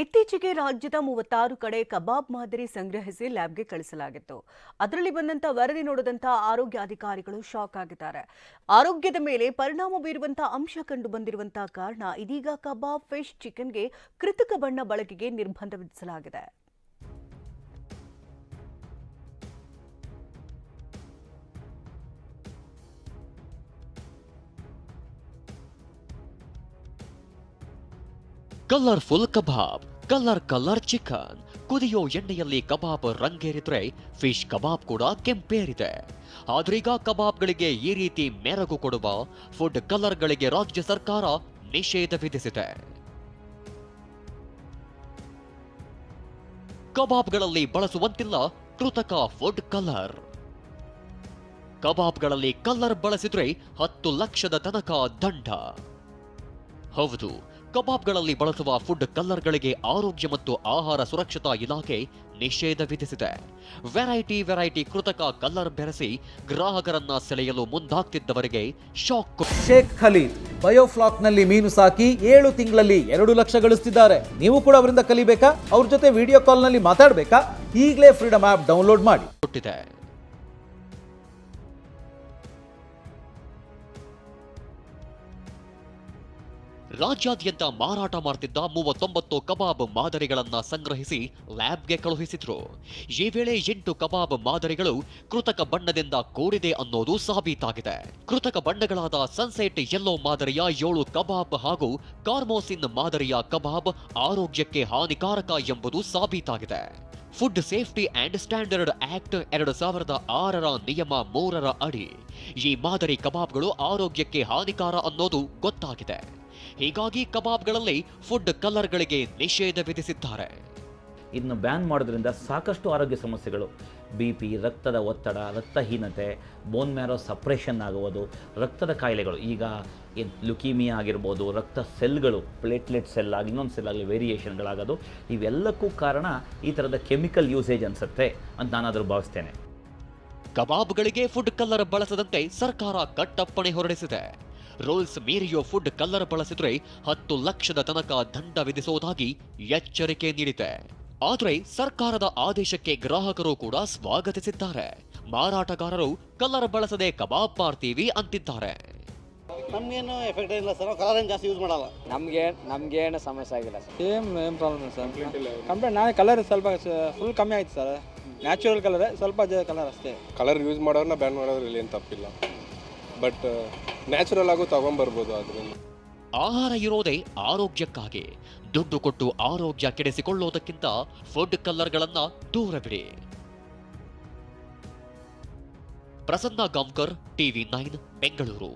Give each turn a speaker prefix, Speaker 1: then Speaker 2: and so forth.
Speaker 1: ಇತ್ತೀಚೆಗೆ ರಾಜ್ಯದ ಮೂವತ್ತಾರು ಕಡೆ ಕಬಾಬ್ ಮಾದರಿ ಸಂಗ್ರಹಿಸಿ ಲ್ಯಾಬ್ಗೆ ಕಳಿಸಲಾಗಿತ್ತು. ಅದರಲ್ಲಿ ಬಂದಂತ ವರದಿ ನೋಡಿದಂತ ಆರೋಗ್ಯ ಅಧಿಕಾರಿಗಳು ಶಾಕ್ ಆಗಿದ್ದಾರೆ. ಆರೋಗ್ಯದ ಮೇಲೆ ಪರಿಣಾಮ ಬೀರುವಂತಹ ಅಂಶ ಕಂಡು ಬಂದಿರುವಂತಹ ಕಾರಣ ಇದೀಗ ಕಬಾಬ್ ಫಿಶ್ ಚಿಕನ್ಗೆ ಕೃತಕ ಬಣ್ಣ ಬಳಕೆಗೆ ನಿರ್ಬಂಧ ವಿಧಿಸಲಾಗಿದೆ.
Speaker 2: Colourful kebab, colour colour chicken. ಕುದಿಯೋ ಎಣ್ಣೆಯಲ್ಲಿ ಕಬಾಬ್ ರಂಗೇರಿದ್ರೆ ಫಿಶ್ ಕಬಾಬ್ ಕೂಡ ಕೆಂಪೇರಿದೆ. ಆದ್ರೀಗ ಕಬಾಬ್ಗಳಿಗೆ ಈ ರೀತಿ ಮೆರಗು ಕೊಡುವ ಫುಡ್ ಕಲರ್ಗಳಿಗೆ ರಾಜ್ಯ ಸರ್ಕಾರ ನಿಷೇಧ ವಿಧಿಸಿದೆ. ಕಬಾಬ್ಗಳಲ್ಲಿ ಬಳಸುವಂತಿಲ್ಲ ಕೃತಕ ಫುಡ್ ಕಲರ್. ಕಬಾಬ್ಗಳಲ್ಲಿ ಕಲರ್ ಬಳಸಿದ್ರೆ ಹತ್ತು ಲಕ್ಷದ ತನಕ ದಂಡ. ಹೌದು ಕಬಾಬ್ಗಳಲ್ಲಿ ಬಳಸುವ ಫುಡ್ ಕಲ್ಲರ್ಗಳಿಗೆ ಆರೋಗ್ಯ ಮತ್ತು ಆಹಾರ ಸುರಕ್ಷತಾ ಇಲಾಖೆ ನಿಷೇಧ ವಿಧಿಸಿದೆ. ವೆರೈಟಿ ವೆರೈಟಿ ಕೃತಕ ಕಲ್ಲರ್ ಬೆರೆಸಿ ಗ್ರಾಹಕರನ್ನ ಸೆಳೆಯಲು ಮುಂದಾಗ್ತಿದ್ದವರಿಗೆ ಶಾಕ್.
Speaker 3: ಶೇಖ್ ಖಲೀಲ್ ಬಯೋಫ್ಲಾಕ್ನಲ್ಲಿ ಮೀನು ಸಾಕಿ ಏಳು ತಿಂಗಳಲ್ಲಿ ಎರಡು ಲಕ್ಷ ಗಳಿಸ್ತಿದ್ದಾರೆ. ನೀವು ಕೂಡ ಅವರಿಂದ ಕಲಿಬೇಕಾ? ಅವ್ರ ಜೊತೆ ವಿಡಿಯೋ ಕಾಲ್ನಲ್ಲಿ ಮಾತಾಡಬೇಕಾ? ಈಗಲೇ ಫ್ರೀಡಮ್ ಆ್ಯಪ್ ಡೌನ್ಲೋಡ್ ಮಾಡಿ.
Speaker 2: ಕೊಟ್ಟಿದೆ. ರಾಜ್ಯಾದ್ಯಂತ ಮಾರಾಟ ಮಾಡ್ತಿದ್ದ ಮೂವತ್ತೊಂಬತ್ತು ಕಬಾಬ್ ಮಾದರಿಗಳನ್ನ ಸಂಗ್ರಹಿಸಿ ಲ್ಯಾಬ್ಗೆ ಕಳುಹಿಸಿದ್ರು. ಈ ವೇಳೆ ಎಂಟು ಕಬಾಬ್ ಮಾದರಿಗಳು ಕೃತಕ ಬಣ್ಣದಿಂದ ಕೂಡಿದೆ ಅನ್ನೋದು ಸಾಬೀತಾಗಿದೆ. ಕೃತಕ ಬಣ್ಣಗಳಾದ ಸನ್ಸೆಟ್ ಯೆಲ್ಲೋ ಮಾದರಿಯ ಏಳು ಕಬಾಬ್ ಹಾಗೂ ಕಾರ್ಮೋಸಿನ್ ಮಾದರಿಯ ಕಬಾಬ್ ಆರೋಗ್ಯಕ್ಕೆ ಹಾನಿಕಾರಕ ಎಂಬುದು ಸಾಬೀತಾಗಿದೆ. Food safety and standard act ಎರಡು ಸಾವಿರದ ಆರರ ನಿಯಮ ಮೂರರ ಅಡಿ. ಈ ಮಾದರಿ ಕಬಾಬ್ಗಳು ಆರೋಗ್ಯಕ್ಕೆ ಹಾನಿಕಾರ ಅನ್ನೋದು ಗೊತ್ತಾಗಿದೆ. ಹೀಗಾಗಿ ಕಬಾಬ್ಗಳಲ್ಲಿ ಫುಡ್ ಕಲರ್ಗಳಿಗೆ ನಿಷೇಧ ವಿಧಿಸಿದ್ದಾರೆ.
Speaker 4: ಇದನ್ನು ಬ್ಯಾನ್ ಮಾಡೋದ್ರಿಂದ ಸಾಕಷ್ಟು ಆರೋಗ್ಯ ಸಮಸ್ಯೆಗಳು. ಬಿ ಪಿ ರಕ್ತದ ಒತ್ತಡ ರಕ್ತಹೀನತೆ ಬೋನ್ ಮ್ಯಾರೋ ಸಪ್ರೇಷನ್ ಆಗುವುದು ರಕ್ತದ ಕಾಯಿಲೆಗಳು. ಈಗ ಲುಕೀಮಿಯಾ ಆಗಿರ್ಬೋದು ರಕ್ತ ಸೆಲ್ಗಳು ಪ್ಲೇಟ್ಲೆಟ್ ಸೆಲ್ ಆಗಿ ಇನ್ನೊಂದು ಸೆಲ್ ಆಗಲಿ ವೇರಿಯೇಷನ್ಗಳಾಗೋದು ಇವೆಲ್ಲಕ್ಕೂ ಕಾರಣ ಈ ಥರದ ಕೆಮಿಕಲ್ ಯೂಸೇಜ್ ಅನಿಸುತ್ತೆ ಅಂತ ನಾನಾದರೂ ಭಾವಿಸ್ತೇನೆ.
Speaker 2: ಕಬಾಬ್ಗಳಿಗೆ ಫುಡ್ ಕಲ್ಲರ್ ಬಳಸದಂತೆ ಸರ್ಕಾರ ಕಟ್ಟಪ್ಪಣೆ ಹೊರಡಿಸಿದೆ. ರೂಲ್ಸ್ ಮೀರಿಯೋ ಫುಡ್ ಕಲ್ಲರ್ ಬಳಸಿದ್ರೆ ಹತ್ತು ಲಕ್ಷದ ತನಕ ದಂಡ ವಿಧಿಸುವುದಾಗಿ ಎಚ್ಚರಿಕೆ ನೀಡಿದೆ. ಆದರೆ ಸರ್ಕಾರದ ಆದೇಶಕ್ಕೆ ಗ್ರಾಹಕರು ಕೂಡ ಸ್ವಾಗತಿಸಿದ್ದಾರೆ. ಮಾರಾಟಗಾರರು ಕಲ್ಲರ್ ಬಳಸದೆ ಕಬಾಬ್ ಮಾಡ್ತೀವಿ ಅಂತಿದ್ದಾರೆ.
Speaker 5: ನಮ್ಗೇನು ಎಫೆಕ್ಟ್ ಇಲ್ಲ ಸರ್ ಕಲರ್ ಏನು ಜಾಸ್ತಿ ಯೂಸ್ ಮಾಡಲ್ಲ.
Speaker 6: ನಮಗೆ ನಮಗೇನು ಸಮಸ್ಯೆ ಆಗಿಲ್ಲ ಸರ್.
Speaker 7: ಸೇಮ್ ಏನು ಪ್ರಾಬ್ಲಮ್ ಇಲ್ಲ ಸರ್ ಕಂಪ್ಲೇಂಟ್ ನಾನೇ ಕಲರ್ ಸ್ವಲ್ಪ ಫುಲ್ ಕಮ್ಮಿ ಆಯ್ತು ಸರ್ ನ್ಯಾಚುರಲ್ ಕಲರ್ ಸ್ವಲ್ಪ ಕಲರ್ ಅಷ್ಟೇ.
Speaker 8: ಕಲರ್ ಯೂಸ್ ಮಾಡೋರನ್ನ ಬ್ಯಾನ್ ಮಾಡೋದ್ರಲ್ಲಿ ಏನು ತಪ್ಪಿಲ್ಲ. ಬಟ್ ನ್ಯಾಚುರಲ್ ಆಗೂ ತಗೊಂಬರ್ಬೋದು ಅದರಿಂದ
Speaker 2: ಆಹಾರ ಇರೋದೇ ಆರೋಗ್ಯಕ್ಕಾಗಿ. ದುಡ್ಡು ಕೊಟ್ಟು ಆರೋಗ್ಯ ಕೆಡಿಸಿಕೊಳ್ಳೋದಕ್ಕಿಂತ ಫುಡ್ ಕಲ್ಲರ್ಗಳನ್ನ ದೂರ ಬಿಡಿ ಪ್ರಸನ್ನ ಗಾಂವ್ಕರ್ ಟಿವಿ ನೈನ್, ಬೆಂಗಳೂರು.